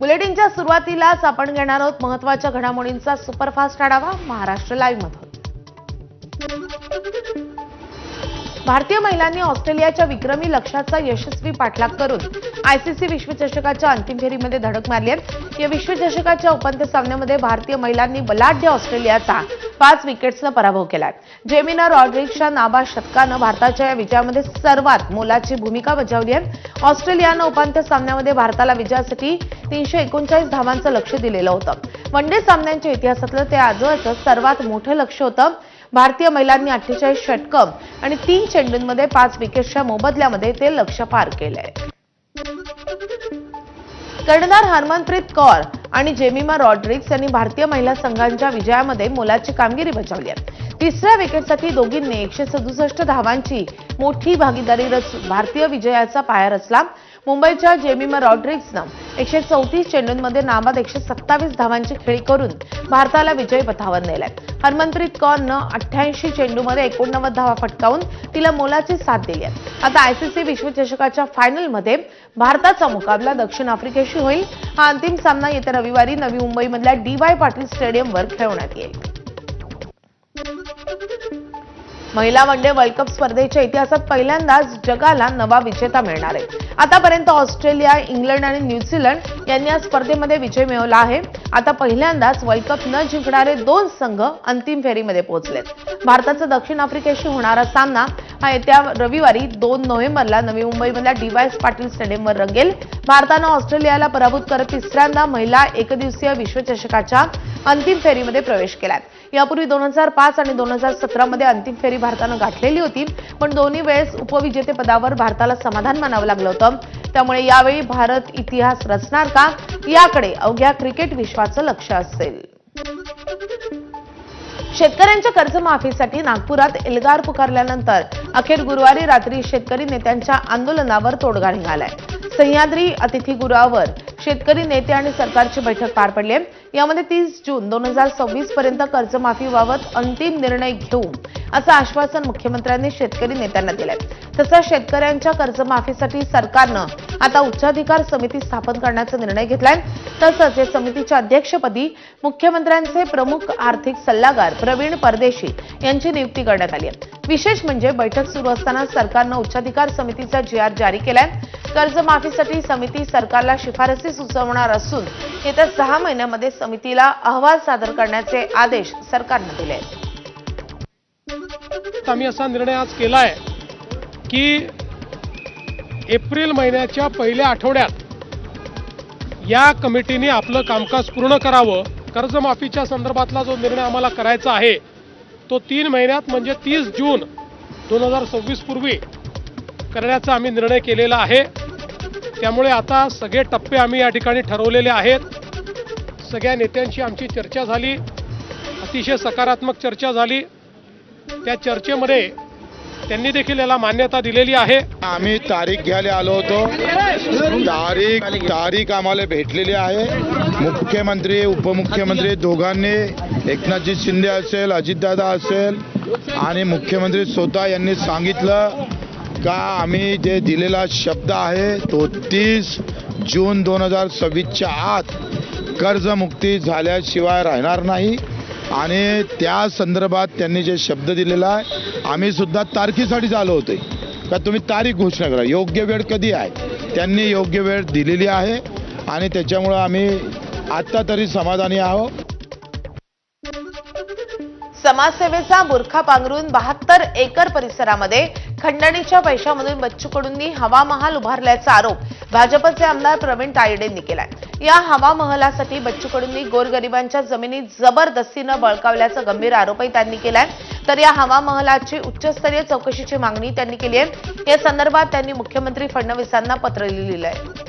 बुलेटिनच्या सुरुवातीलाच आपण घेणार आहोत महत्त्वाच्या घडामोडींचा सुपरफास्ट आढावा महाराष्ट्र लाईव्ह मधून. भारतीय महिलांनी ऑस्ट्रेलियाच्या विक्रमी लक्ष्याचा यशस्वी पाठलाग करून आयसीसी विश्वचषकाच्या अंतिम फेरीमध्ये धडक मारली आहे. या विश्वचषकाच्या उपांत्य सामन्यामध्ये भारतीय महिलांनी बलाढ्य ऑस्ट्रेलियाचा पाच विकेट्सनं पराभव केलाय. जेमिना रॉड्रिक्सच्या नाबा शतकानं भारताच्या या विजयामध्ये सर्वात मोलाची भूमिका बजावली आहे. ऑस्ट्रेलियानं उपांत्य सामन्यामध्ये भारताला विजयासाठी तीनशे एकोणचाळीस धावांचं लक्ष दिलेलं होतं. वन डे सामन्यांच्या इतिहासातलं ते आजवरचं सर्वात मोठं लक्ष होतं. भारतीय महिलांनी अठ्ठेचाळीस षटकं आणि तीन चेंडूंमध्ये पाच विकेट्सच्या मोबदल्यामध्ये ते लक्ष पार केलंय. कर्णधार हरमनप्रीत कौर आणि जेमिमा रॉड्रिक्स यांनी भारतीय महिला संघांच्या विजयामध्ये मोलाची कामगिरी बजावली आहे. तिसऱ्या विकेटसाठी दोघींनी एकशे सदुसष्ट धावांची मोठी भागीदारी रच भारतीय विजयाचा पाया रचला. मुंबईच्या जेमिमा रॉड्रिक्सनं एकशे चौतीस चेंडूंमध्ये नाबाद एकशे सत्तावीस धावांची खेळी करून भारताला विजय पथावर नेलाय. हरमनप्रीत कौरनं अठ्ठ्याऐंशी चेंडूमध्ये एकोणनव्वद धावा फटकावून तिला मोलाची साथ दिली आहे. आता आयसीसी विश्वचषकाच्या फायनलमध्ये भारताचा मुकाबला दक्षिण आफ्रिकेशी होईल. हा अंतिम सामना येत्या रविवारी नवी मुंबईमधल्या डी वाय पाटील स्टेडियमवर खेळवण्यात येईल. महिला वन डे वर्ल्ड कप स्पर्धेच्या इतिहासात पहिल्यांदाच जगाला नवा विजेता मिळणार आहे. आतापर्यंत ऑस्ट्रेलिया इंग्लंड आणि न्यूझीलंड यांनी या स्पर्धेमध्ये विजय मिळवला आहे. आता पहिल्यांदाच वर्ल्ड कप न जिंकणारे दोन संघ अंतिम फेरीमध्ये पोहोचलेत. भारताचा दक्षिण आफ्रिकेशी होणारा सामना हा येत्या रविवारी दोन नोव्हेंबरला नवी मुंबईमधल्या डीवायस पाटील स्टेडियमवर रंगेल. भारतानं ऑस्ट्रेलियाला पराभूत करत तिसऱ्यांदा महिला एकदिवसीय विश्वचषकाच्या अंतिम फेरीमध्ये प्रवेश केलाय. यापूर्वी दोन हजार पाच आणि दोन हजार सतरामध्ये अंतिम फेरी भारतानं गाठलेली होती पण दोन्ही वेळेस उपविजेतेपदावर भारताला समाधान मानावं लागलं होतं. त्यामुळे यावेळी भारत इतिहास रचणार का याकडे अवघ्या क्रिकेट विश्वाचं लक्ष असेल. शेतकऱ्यांच्या कर्जमाफीसाठी नागपुरात एल्गार पुकारल्यानंतर अखेर गुरुवारी रात्री शेतकरी नेत्यांच्या आंदोलनावर तोडगा निघालाय. सह्याद्री अतिथीगृहावर शेतकरी नेते आणि सरकारची बैठक पार पडली आहे. यामध्ये तीस जून दोन हजार सव्वीस पर्यंत कर्जमाफीबाबत अंतिम निर्णय घेऊ असं आश्वासन मुख्यमंत्र्यांनी शेतकरी नेत्यांना दिलंय. तसंच शेतकऱ्यांच्या कर्जमाफीसाठी सरकारनं आता उच्चाधिकार समिती स्थापन करण्याचा निर्णय घेतलाय. तसंच या समितीच्या अध्यक्षपदी मुख्यमंत्र्यांचे प्रमुख आर्थिक सल्लागार प्रवीण परदेशी यांची नियुक्ती करण्यात आली आहे. विशेष म्हणजे बैठक सुरू असताना सरकारनं उच्चाधिकार समितीचा जीआर जारी केलाय. कर्जमाफीसाठी समिती सरकारला शिफारसी सुचवणार असून येत्या सहा महिन्यामध्ये समितीला अहवाल सादर करण्याचे आदेश सरकारनं दिले आहेत. आम्ही असा निर्णय आज केला आहे की एप्रिल महिन्याच्या पहिल्या आठवड्यात या कमिटीने आपलं कामकाज पूर्ण करावं. कर्जमाफीच्या संदर्भातला जो निर्णय आम्हाला करायचा आहे तो तीन महिन्यात म्हणजे तीस जून दोन हजार सव्वीस पूर्वी करण्याचा आम्ही निर्णय केलेला आहे. त्यामुळे आता सगळे टप्पे आम्ही या ठिकाणी ठरवलेले आहेत. सगळ्या नेत्यांशी आमची चर्चा झाली. अतिशय सकारात्मक चर्चा झाली. त्या चर्चेमध्ये त्यांनी देखील याला मान्यता दिलेली आहे. आम्ही तारीख घ्यायला आलो होतो. तारीख तारीख आम्हाला भेटलेली आहे. मुख्यमंत्री उपमुख्यमंत्री दोघांनी एकनाथजी शिंदे असेल अजितदादा असेल आणि मुख्यमंत्री स्वतः यांनी सांगितलं का आम्ही जे दिलेला शब्द आहे तो तीस जून दोन हजार सव्वीसच्या आत कर्जमुक्ती झाल्याशिवाय राहणार नाही. आणि त्या संदर्भात त्यांनी जे शब्द दिलेला आहे आम्ही सुद्धा तारखेसाठी आलो होते. का तुम्ही तारीख घोषणा करा. योग्य वेळ कधी आहे? त्यांनी योग्य वेळ दिलेली आहे. आणि त्याच्यामुळं आम्ही आत्ता तरी समाधानी आहोत. समाजसेवेचा बुरखा पांघरून बहात्तर एकर परिसरामध्ये खंडणीच्या पैशामधून बच्चू कडूंनी हवा महाल उभारल्याचा आरोप भाजपचे आमदार प्रवीण तायडेंनी केलाय. या हवा बच्चूकडूंनी बच्चू कडूंनी गोरगरिबांच्या जमिनी जबरदस्तीनं बळकावल्याचा गंभीर आरोपही त्यांनी केलाय. तर या हवामहलाची उच्चस्तरीय चौकशीची मागणी त्यांनी केली आहे. या संदर्भात त्यांनी मुख्यमंत्री फडणवीसांना पत्र लिहिलं आहे.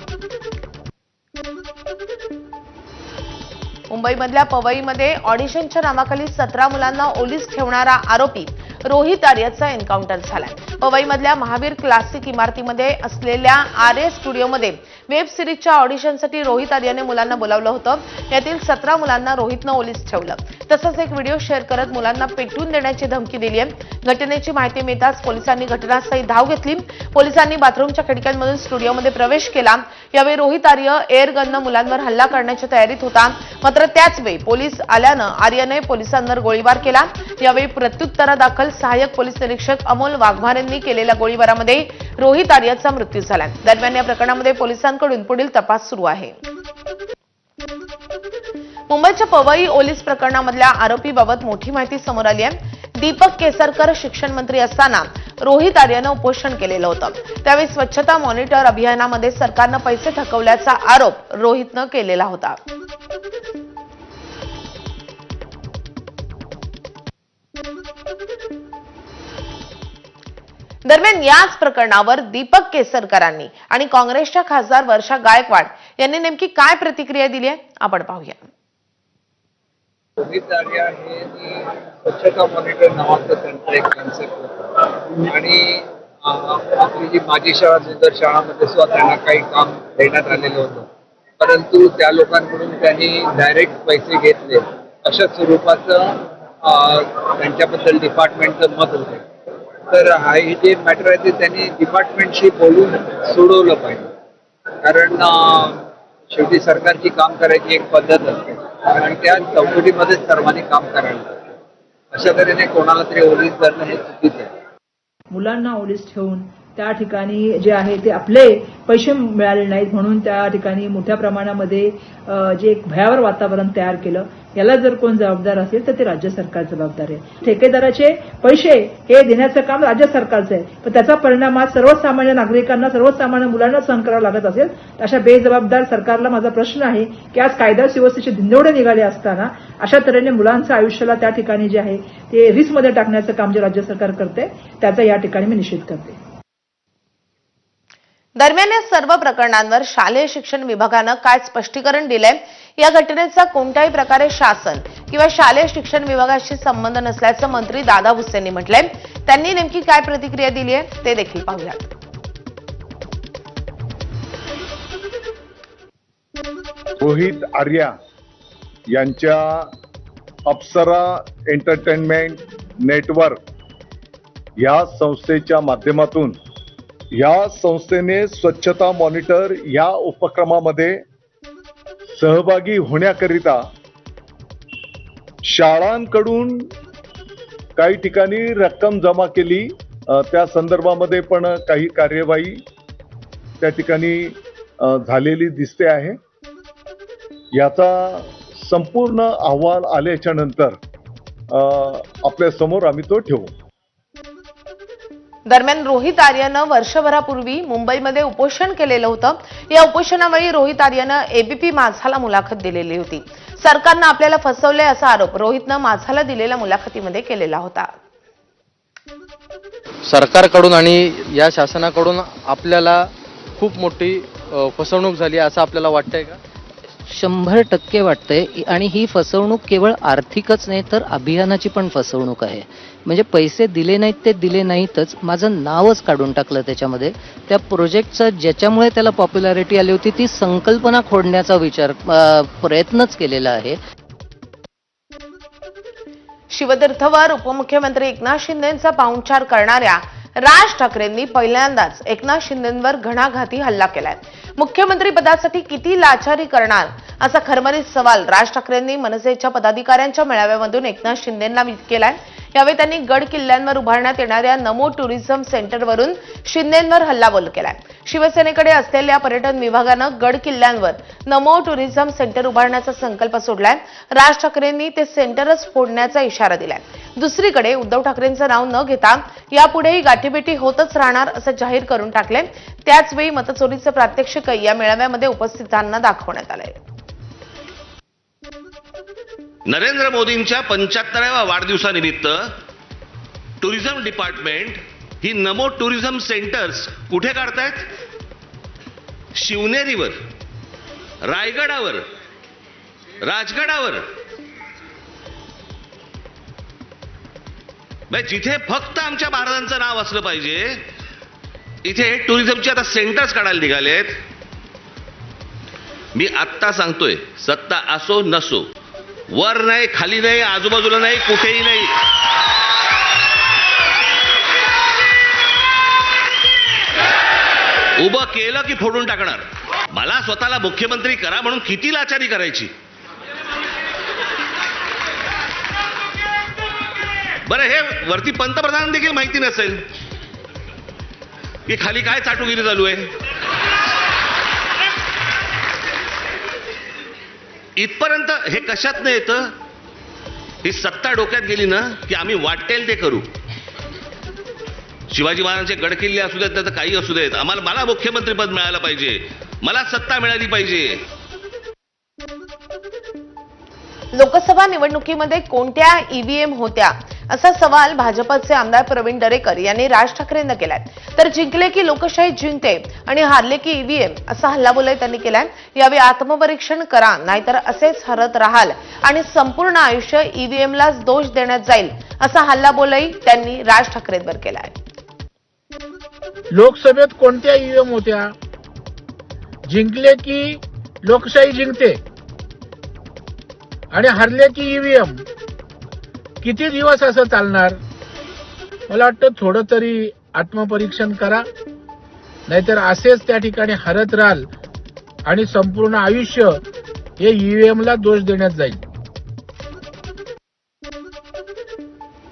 मुंबईमधल्या पवईमध्ये ऑडिशनच्या नावाखाली सतरा मुलांना ओलीस ठेवणारा आरोपी रोहित आर्यचा एन्काउंटर झालाय. पवईमधल्या महावीर क्लासिक इमारतीमध्ये असलेल्या आर ए स्टुडिओमध्ये वेब सिरीजच्या ऑडिशनसाठी रोहित आर्याने मुलांना बोलावलं होतं. यातील सतरा मुलांना रोहितनं ओलीस ठेवलं. तसंच एक व्हिडिओ शेअर करत मुलांना पेटवून देण्याची धमकी दिली आहे. घटनेची माहिती मिळताच पोलिसांनी घटनास्थळी धाव घेतली. पोलिसांनी बाथरूमच्या खिडक्यांमधून स्टुडिओमध्ये प्रवेश केला. यावेळी रोहित आर्य एअर गननं मुलांवर हल्ला करण्याच्या तयारीत होता. मात्र त्याच वेळी पोलीस आल्यानं आर्यने पोलिसांवर गोळीबार केला. यावेळी प्रत्युत्तरादाखल सहाय्यक पोलीस निरीक्षक अमोल वाघमारेंनी केलेल्या गोळीबारामध्ये रोहित आर्याचा मृत्यू झाला दरम्यान या प्रकरणामध्ये पोलिसांकडून पुढील तपास सुरू आहे. मुंबईच्या पवई ओलीस प्रकरणामधल्या आरोपीबाबत मोठी माहिती समोर आली आहे. दीपक केसरकर शिक्षण मंत्री असताना रोहित आर्यानं उपोषण केलेलं होतं. त्यावेळी स्वच्छता मॉनिटर अभियानामध्ये सरकारनं पैसे थकवल्याचा आरोप रोहितनं केलेला होता. दरम्यान याच प्रकरणावर दीपक केसरकरांनी आणि काँग्रेसच्या खासदार वर्षा गायकवाड यांनी नेमकी काय प्रतिक्रिया दिली आहे? आपण पाहूया. स्वच्छता मॉनिटर नावाचं त्यांचं एक कन्सेप्ट होतं. आणि आपली जी माझी शाळा सुंदर शाळामध्ये सुद्धा त्यांना काही काम देण्यात आलेलं होतं. परंतु त्या लोकांकडून त्यांनी डायरेक्ट पैसे घेतले. अशा स्वरूपाचं त्यांच्याबद्दल डिपार्टमेंटचं मत होतं. तर हे जे मॅटर आहे ते त्यांनी डिपार्टमेंटशी बोलून सोडवलं पाहिजे. कारण शेवटी सरकारची काम करायची एक पद्धत असते. आणि त्या चौकटीमध्येच सर्वांनी काम करायला अशा तऱ्हेने कोणाला तरी ओलीस धरणं हे चुकीचं आहे. मुलांना ओलीस ठेवून त्या ठिकाणी जे आहे ते आपले पैसे मिळाले नाहीत म्हणून त्या ठिकाणी मोठ्या प्रमाणामध्ये जे एक भयावर वातावरण तयार केलं. याला जर कोण जबाबदार असेल तर ते राज्य सरकार जबाबदार आहे. ठेकेदाराचे पैसे हे देण्याचं काम राज्य सरकारचं आहे. पण त्याचा परिणाम आज सर्वसामान्य नागरिकांना सर्वसामान्य मुलांना सहन करावा लागत असेल. तर अशा बेजबाबदार सरकारला माझा प्रश्न आहे की आज कायदा सुव्यवस्थेचे धिंदोडे निघाले असताना अशा तऱ्हेने मुलांचं आयुष्याला त्या ठिकाणी जे आहे ते रिस्कमध्ये टाकण्याचं काम जे राज्य सरकार करते त्याचा या ठिकाणी मी निषेध करते. दरम्यान या सर्व प्रकरणांवर शालेय शिक्षण विभागानं काय स्पष्टीकरण दिलंय. या घटनेचा कोणत्याही प्रकारे शासन किंवा शालेय शिक्षण विभागाशी संबंध नसल्याचं मंत्री दादा भुसेंनी म्हटलंय. त्यांनी नेमकी काय प्रतिक्रिया दिली आहे ते देखील पाहूयात. रोहित आर्या यांच्या अप्सरा एंटरटेनमेंट नेटवर्क या संस्थेच्या माध्यमातून या संस्थेने स्वच्छता मॉनिटर या उपक्रमामध्ये सहभागी होण्याकरिता शाळांकडून काही ठिकाणी रक्कम जमा केली. त्या संदर्भामध्ये पण काही कार्यवाही त्या ठिकाणी झालेली दिसते आहे. याचा संपूर्ण अहवाल आल्याच्यानंतर आपल्यासमोर आम्ही तो ठेवू. दरम्यान रोहित आर्यनं वर्षभरापूर्वी मुंबईमध्ये उपोषण केलेलं होतं. या उपोषणावेळी रोहित आर्यनं एबीपी माझाला मुलाखत दिलेली होती. सरकारनं आपल्याला फसवलंय असा आरोप रोहितनं माझाला दिलेल्या मुलाखतीमध्ये केलेला होता. सरकारकडून आणि या शासनाकडून आपल्याला खूप मोठी फसवणूक झाली असं आपल्याला वाटतंय का? शंभर टक्के वाटतंय. आणि ही फसवणूक केवळ आर्थिकच नाही तर अभियानाची पण फसवणूक आहे. म्हणजे पैसे दिले नाहीत ते दिले नाहीतच माझं नावच काढून टाकलं त्याच्यामध्ये. त्या प्रोजेक्टचं ज्याच्यामुळे त्याला पॉप्युलॅरिटी आली होती ती संकल्पना खोडण्याचा विचार प्रयत्नच केलेला आहे. शिवतीर्थवर उपमुख्यमंत्री एकनाथ शिंदेचा पाहुणचार करणाऱ्या राज ठाकरेंनी पहिल्यांदाच एकनाथ शिंदेंवर घणाघाती हल्ला केलाय. मुख्यमंत्री पदासाठी किती लाचारी करणार? असा खरमरीत सवाल राज ठाकरेंनी मनसेच्या पदाधिकाऱ्यांच्या मेळाव्यामधून एकनाथ शिंदेंना केलाय. यावेळी त्यांनी गड किल्ल्यांवर उभारण्यात येणाऱ्या नमो टुरिझम सेंटरवरून शिंदेंवर हल्लाबोल केलाय. शिवसेनेकडे असलेल्या पर्यटन विभागानं गड किल्ल्यांवर नमो टुरिझम सेंटर उभारण्याचा संकल्प सोडलाय. राज ठाकरेंनी ते सेंटरच फोडण्याचा इशारा दिलाय. दुसरीकडे उद्धव ठाकरेंचं नाव न घेता यापुढेही गाठीभेटी होतच राहणार असं जाहीर करून टाकले त्याचवेळी मतचोरीचं प्रात्यक्षिक या मेळाव्यामध्ये उपस्थितांना दाखवण्यात आलंय. नरेंद्र मोदींच्या पंच्याहत्तराव्या वाढदिवसानिमित्त टुरिझम डिपार्टमेंट ही नमो टुरिझम सेंटर्स कुठे काढतायत? शिवनेरीवर रायगडावर राजगडावर. जिथे फक्त आमच्या महाराजांचं नाव असलं पाहिजे इथे टुरिझमचे आता सेंटर्स काढायला निघालेत. मी आत्ता सांगतोय सत्ता असो नसो. वर नाही खाली नाही आजूबाजूला नाही कुठेही नाही. उभं केलं की फोडून टाकणार. मला स्वतःला मुख्यमंत्री करा म्हणून किती लाचारी करायची? बरं हे वरती पंतप्रधान देखील माहिती नसेल. की खाली काय चाटुगिरी चालू आहे? इथपर्यंत हे कशात नाही येतं? ही सत्ता डोक्यात गेली ना की आम्ही वाटेल ते करू. शिवाजी महाराजांचे गडकिल्ले असू देत त्याचं काही असू देत. आम्हाला मला मुख्यमंत्रीपद मिळालं पाहिजे. मला सत्ता मिळाली पाहिजे. लोकसभा निवडणुकीमध्ये कोणत्या ईव्हीएम होत्या? असा सवाल भाजपचे आमदार प्रवीण दरेकर यांनी राज ठाकरेंना केलाय. तर जिंकले की लोकशाही जिंकते आणि हारले की ईव्हीएम असा हल्लाबोलही त्यांनी केलाय. यावेळी आत्मपरीक्षण करा नाहीतर असेच हरत राहाल आणि संपूर्ण आयुष्य ईव्हीएमलाच दोष देण्यात जाईल असा हल्लाबोलही त्यांनी राज ठाकरेंवर केलाय. लोकसभेत कोणत्या ईव्हीएम होत्या? जिंकले की लोकशाही जिंकते? आणि हरले की ईव्हीएम? किती दिवस असं चालणार? मला वाटतं थोडं तरी आत्मपरीक्षण करा. नाहीतर असेच त्या ठिकाणी हरत राहाल आणि संपूर्ण आयुष्य हे ईव्हीएमला दोष देण्यात जाईल.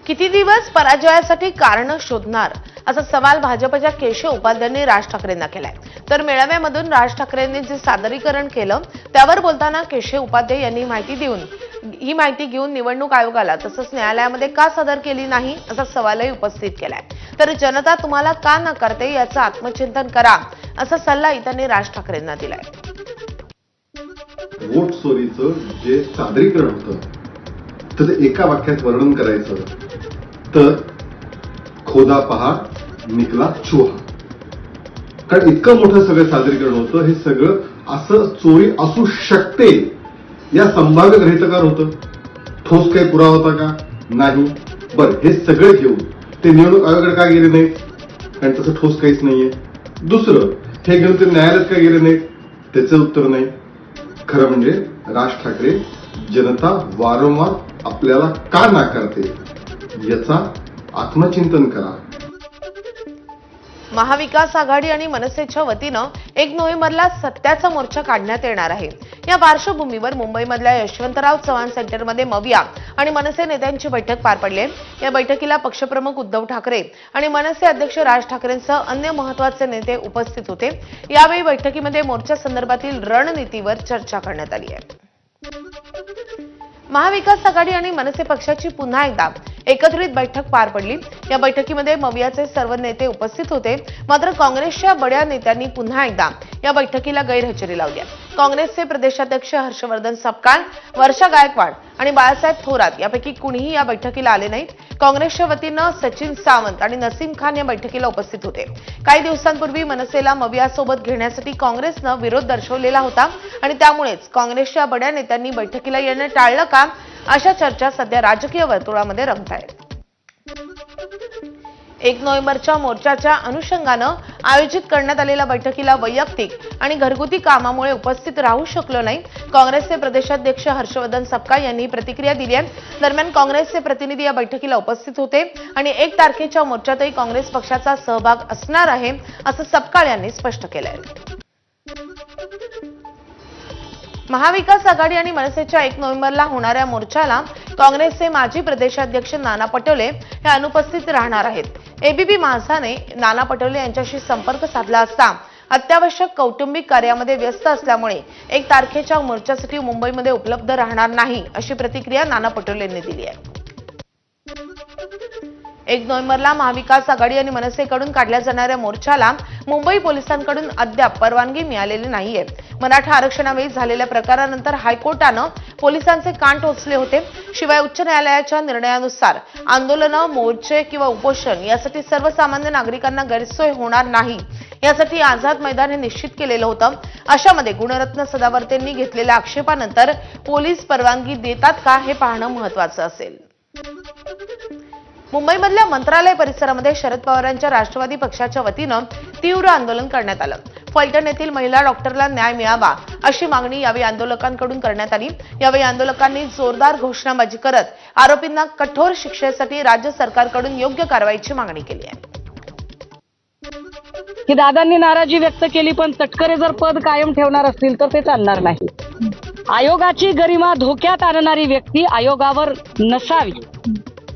किती दिवस पराजयासाठी कारण शोधणार? असा सवाल भाजपच्या केशव उपाध्यांनी राज ठाकरेंना केलाय. तर मेळाव्यामधून राज ठाकरेंनी जे सादरीकरण केलं त्यावर बोलताना केशव उपाध्याय यांनी माहिती देऊन ही माहिती घेऊन निवडणूक आयोगाला तसंच न्यायालयामध्ये का सादर केली नाही असा सवालही उपस्थित केलाय. तर जनता तुम्हाला का नाकारते याचं आत्मचिंतन करा असा सल्लाही त्यांनी राज ठाकरेंना दिलाय. वोट चोरीचं जे सादरीकरण होतं तर एका वाक्यात वर्णन करायचं तर खोदा पहा निकला चोहा कारण इतकं मोठं सगळं सादरीकरण होतं हे सगळं असं चोरी असू शकते या संभाव्य ग्रहितकार होतं. ठोस काही पुरावा होता का? नाही. बर हे सगळे घेऊन ते निवडणूक आयोगाकडे का गेले नाहीत? कारण तसं ठोस काहीच नाहीये. दुसरं हे घेऊन ते न्यायालयात का गेले नाहीत? त्याचं उत्तर नाही. खरं म्हणजे राज ठाकरे जनता वारंवार आपल्याला का नाकारते? याचा आत्मचिंतन करा. महाविकास आघाडी आणि मनसेच्या वतीनं एक नोव्हेंबरला सत्याचा मोर्चा काढण्यात येणार आहे. या पार्श्वभूमीवर मुंबईमधल्या यशवंतराव चव्हाण सेंटरमध्ये मविया आणि मनसे नेत्यांची बैठक पार पडली या बैठकीला पक्षप्रमुख उद्धव ठाकरे आणि मनसे अध्यक्ष राज ठाकरेंसह अन्य महत्त्वाचे नेते उपस्थित होते. यावेळी बैठकीमध्ये मोर्चा संदर्भातील रणनीतीवर चर्चा करण्यात आली आहे. महाविकास आघाडी आणि मनसे पक्षाची पुन्हा एकदा एकत्रित बैठक पार पडली. या बैठकीमध्ये मवियाचे सर्व नेते उपस्थित होते. मात्र काँग्रेसच्या बड्या नेत्यांनी पुन्हा एकदा या बैठकीला गैरहजेरी लावली काँग्रेसचे प्रदेशाध्यक्ष हर्षवर्धन सपकाळ वर्षा गायकवाड आणि बाळासाहेब थोरात यापैकी कुणीही या बैठकीला आले नाहीत. काँग्रेसच्या वतीनं सचिन सावंत आणि नसीम खान या बैठकीला उपस्थित होते. काही दिवसांपूर्वी मनसेला मवियासोबत घेण्यासाठी काँग्रेसनं विरोध दर्शवलेला होता आणि त्यामुळेच काँग्रेसच्या बड्या नेत्यांनी बैठकीला येणं टाळलं का? अशा चर्चा सध्या राजकीय वर्तुळामध्ये रंगत आहेत. एक नोव्हेंबरच्या मोर्चाच्या अनुषंगानं आयोजित करण्यात आलेल्या बैठकीला वैयक्तिक आणि घरगुती कामामुळे उपस्थित राहू शकलो नाही. काँग्रेसचे प्रदेशाध्यक्ष हर्षवर्धन सपकाळ यांनी प्रतिक्रिया दिली आहे. दरम्यान काँग्रेसचे प्रतिनिधी या बैठकीला उपस्थित होते आणि एक तारखेच्या मोर्चातही काँग्रेस पक्षाचा सहभाग असणार आहे असं सपकाळ यांनी स्पष्ट केलं आहे महाविकास आघाडी आणि मनसेच्या एक नोव्हेंबरला होणाऱ्या मोर्चाला काँग्रेसचे माजी प्रदेशाध्यक्ष नाना पटोले हे अनुपस्थित राहणार आहेत. एबीपी माझाने नाना पटोले यांच्याशी संपर्क साधला असता अत्यावश्यक कौटुंबिक कार्यामध्ये व्यस्त असल्यामुळे एक तारखेच्या मोर्चासाठी मुंबईमध्ये उपलब्ध राहणार नाही अशी प्रतिक्रिया नाना पटोलेंनी दिली आहे. एक नोव्हेंबरला महाविकास आघाडी आणि मनसेकडून काढल्या जाणाऱ्या मोर्चाला मुंबई पोलिसांकडून अद्याप परवानगी मिळालेली नाहीये. मराठा आरक्षणावेळी झालेल्या प्रकारानंतर हायकोर्टानं पोलिसांचे कान टोचले होते. शिवाय उच्च न्यायालयाच्या निर्णयानुसार आंदोलनं मोर्चे किंवा उपोषण यासाठी सर्वसामान्य नागरिकांना गैरसोय होणार नाही. यासाठी आझाद मैदान हे निश्चित केलेलं होतं. अशामध्ये गुणरत्न सदावर्तेंनी घेतलेल्या आक्षेपानंतर पोलीस परवानगी देतात का हे पाहणं महत्वाचं असेल. मुंबईमधल्या मंत्रालय परिसरामध्ये शरद पवारांच्या राष्ट्रवादी पक्षाच्या वतीनं तीव्र आंदोलन करण्यात आलं. फलटण येथील महिला डॉक्टरला न्याय मिळावा अशी मागणी यावेळी आंदोलकांकडून करण्यात आली. यावेळी आंदोलकांनी जोरदार घोषणाबाजी करत आरोपींना कठोर शिक्षेसाठी राज्य सरकारकडून योग्य कारवाईची मागणी केली आहे. की दादांनी नाराजी व्यक्त केली पण तटकरे जर पद कायम ठेवणार असतील तर ते चालणार नाही. आयोगाची गरिमा धोक्यात आणणारी व्यक्ती आयोगावर नसावी.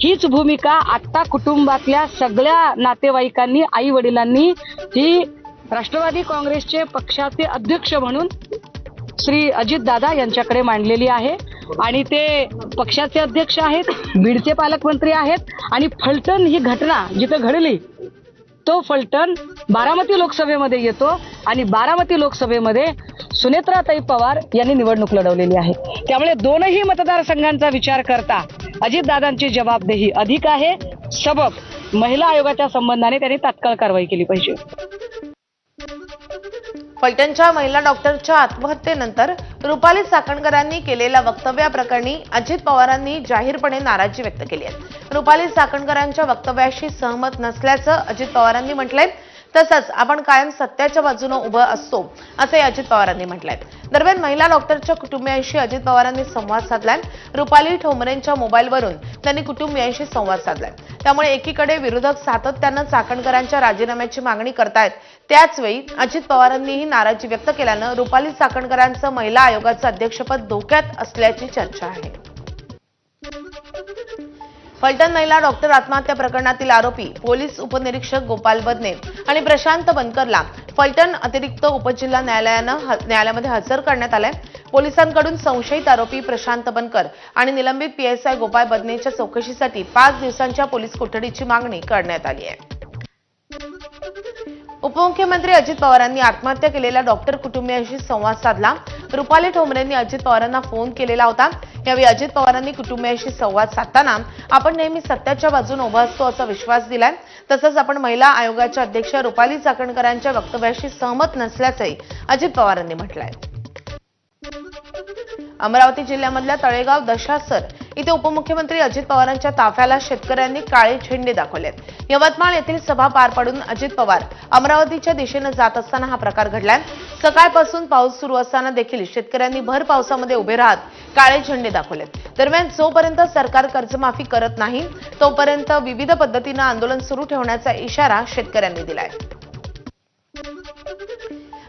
हीच भूमिका आत्ता कुटुंबातल्या सगळ्या नातेवाईकांनी आई वडिलांनी ही राष्ट्रवादी काँग्रेसचे पक्षाचे अध्यक्ष म्हणून श्री अजित दादा यांच्याकडे मांडलेली आहे. आणि ते पक्षाचे अध्यक्ष आहेत बीडचे पालकमंत्री आहेत. आणि फलटण ही घटना जिथं घडली तो फलटण बारामती लोकसभेमध्ये येतो. आणि बारामती लोकसभेमध्ये सुनेत्राताई पवार यांनी निवडणूक लढवलेली आहे. त्यामुळे दोनही मतदारसंघांचा विचार करता अजितदादांची जबाबदेही अधिक आहे. सबब महिला आयोगाच्या संबंधाने त्यांनी तात्काळ कारवाई केली पाहिजे. फलटणच्या महिला डॉक्टरच्या आत्महत्येनंतर रुपाली साकणकरांनी केलेल्या वक्तव्याप्रकरणी अजित पवारांनी जाहीरपणे नाराजी व्यक्त केली आहे. रुपाली साकणकरांच्या वक्तव्याशी सहमत नसल्याचं अजित पवारांनी म्हटलंय. तसंच आपण कायम सत्याच्या बाजूने उभं असतो असंही अजित पवारांनी म्हटलंय. दरम्यान महिला डॉक्टरच्या कुटुंबियांशी अजित पवारांनी संवाद साधलाय. रुपाली ठोंबरेंच्या मोबाईलवरून त्यांनी कुटुंबियांशी संवाद साधलाय. त्यामुळे एकीकडे विरोधक सातत्यानं चाकणकरांच्या राजीनाम्याची मागणी करतायत. त्याचवेळी अजित पवारांनीही नाराजी व्यक्त केल्यानं रुपाली चाकणकरांचं महिला आयोगाचं अध्यक्षपद धोक्यात असल्याची चर्चा आहे. फलटण महिला डॉक्टर आत्महत्या प्रकरणातील आरोपी पोलीस उपनिरीक्षक गोपाल बदने आणि प्रशांत बनकरला फलटण अतिरिक्त उपजिल्हा न्यायालयानं न्यायालयामध्ये हजर करण्यात आलंय. पोलिसांकडून संशयित आरोपी प्रशांत बनकर आणि निलंबित पीएसआय गोपाळ बदनेच्या चौकशीसाठी पाच दिवसांच्या पोलीस कोठडीची मागणी करण्यात आली आहे. उपमुख्यमंत्री अजित पवारांनी आत्महत्या केलेल्या डॉक्टर कुटुंबियांशी संवाद साधला. रुपाली ठोंबरेंनी अजित पवारांना फोन केलेला होता. यावेळी अजित पवारांनी कुटुंबियांशी संवाद साधताना आपण नेहमी सत्याच्या बाजूने उभा असतो असा विश्वास दिलाय. तसंच आपण महिला आयोगाच्या अध्यक्ष रुपाली चाकणकरांच्या वक्तव्याशी सहमत नसल्याचंही अजित पवारांनी म्हटलंय. अमरावती जिल्ह्यामधल्या तळेगाव दशासर इथे उपमुख्यमंत्री अजित पवारांच्या ताफ्याला शेतकऱ्यांनी काळे झेंडे दाखवलेत यवतमाळ येथील सभा पार पाडून अजित पवार अमरावतीच्या दिशेनं जात असताना हा प्रकार घडलाय. सकाळपासून पाऊस सुरू असताना देखील शेतकऱ्यांनी भर पावसामध्ये उभे राहत काळे झेंडे दाखवलेत दरम्यान जोपर्यंत सरकार कर्जमाफी करत नाही तोपर्यंत विविध पद्धतीनं आंदोलन सुरू ठेवण्याचा इशारा शेतकऱ्यांनी दिलाय.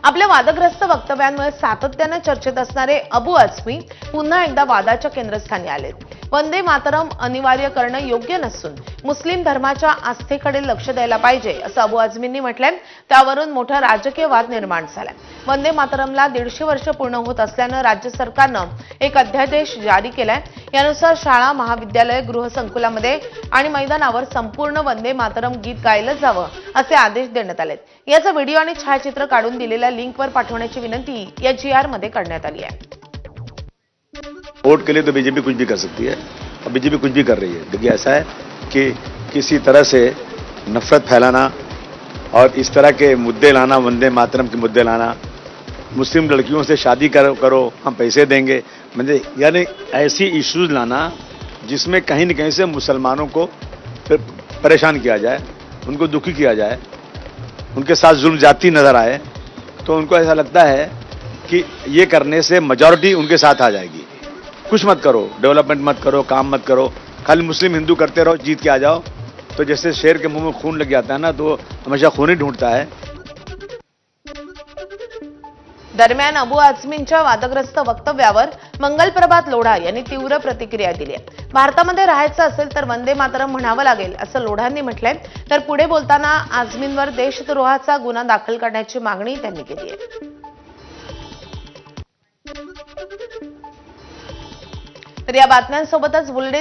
आपल्या वादग्रस्त वक्तव्यांमुळे सातत्यानं चर्चेत असणारे अबू आझमी पुन्हा एकदा वादाच्या केंद्रस्थानी आलेत. वंदे मातरम अनिवार्य करणं योग्य नसून मुस्लिम धर्माच्या आस्थेकडे लक्ष द्यायला पाहिजे असं अबू आझमींनी म्हटलंय. त्यावरून मोठा राजकीय वाद निर्माण झालाय. वंदे मातरमला दीडशे वर्ष पूर्ण होत असल्यानं राज्य सरकारनं एक अध्यादेश जारी केलाय. यानुसार शाळा महाविद्यालय गृहसंकुलामध्ये आणि मैदानावर संपूर्ण वंदे मातरम गीत गायलं जावं असे आदेश देण्यात आलेत. याचा व्हिडिओ आणि छायाचित्र काढून दिलेल्या लिंकवर पाठवण्याची विनंती या जी आरमध्ये करण्यात आली आहे. वोट के लिए तो बीजेपी कुछ भी कर सकती है। और बीजेपी कुछ भी कर रही है। देखिए, ऐसा है कि किसी तरह से नफरत फैलाना और इस तरह के मुद्दे लाना, वंदे मातरम के मुद्दे लाना, मुस्लिम लड़कियों से शादी करो करो, हम पैसे देंगे। म्हणजे यानी ऐसी इश्यूज़ लाना जिसमें कहीं न कहीं से मुसलमानों को परेशान किया जाए, उनको दुखी किया जाए, उनके साथ जुल्म जाती नज़र आए तो उनको ऐसा लगता है कि ये करने से मेजॉरिटी उनके साथ आ जाएगी। कुछ मत करो डेवलपमेंट मत करो काम मत करो। खाली मुस्लिम हिंदू करते रहो जीत के आ जाओ। तो जैसे शेर के मुंह में खून लग जाता है ना तो हमेशा खून ही ढूंढता है। दरम्यान अबू आझमींच्या वादग्रस्त वक्तव्यावर मंगल प्रभात लोढा यांनी तीव्र प्रतिक्रिया दिली आहे. भारतामध्ये राहायचं असेल तर वंदे मातरम म्हणावं लागेल असं लोढांनी म्हटलंय. तर पुढे बोलताना आझमींवर देशद्रोहाचा गुन्हा दाखल करण्याची मागणी त्यांनी केली आहे. तर या बातम्यांसोबतच बुलेटिन